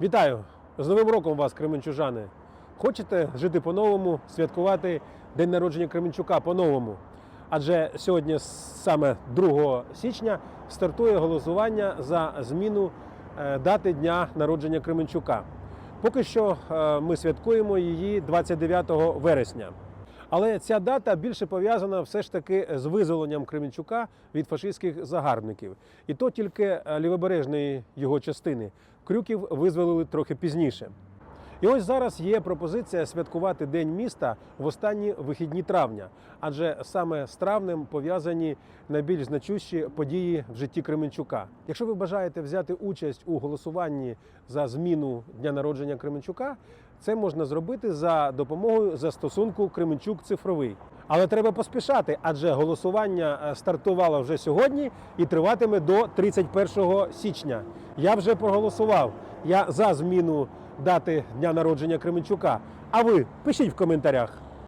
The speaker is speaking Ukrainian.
Вітаю! З Новим роком вас, Кременчужани! Хочете жити по-новому, святкувати День народження Кременчука по-новому? Адже сьогодні, саме 2 січня, стартує голосування за зміну е, дати дня народження Кременчука. Поки що е, ми святкуємо її 29 вересня. Але ця дата більше пов'язана все ж таки з визволенням Кременчука від фашистських загарбників. І то тільки е, лівобережної його частини. Крюків визволили трохи пізніше. І ось зараз є пропозиція святкувати День міста в останні вихідні травня, адже саме з травнем пов'язані найбільш значущі події в житті Кременчука. Якщо ви бажаєте взяти участь у голосуванні за зміну дня народження Кременчука, це можна зробити за допомогою застосунку Кременчук цифровий. Але треба поспішати, адже голосування е, стартувало вже сьогодні і триватиме до 31 січня. Я вже проголосував. Я за зміну дати дня народження Кременчука. А ви пишіть в коментарях.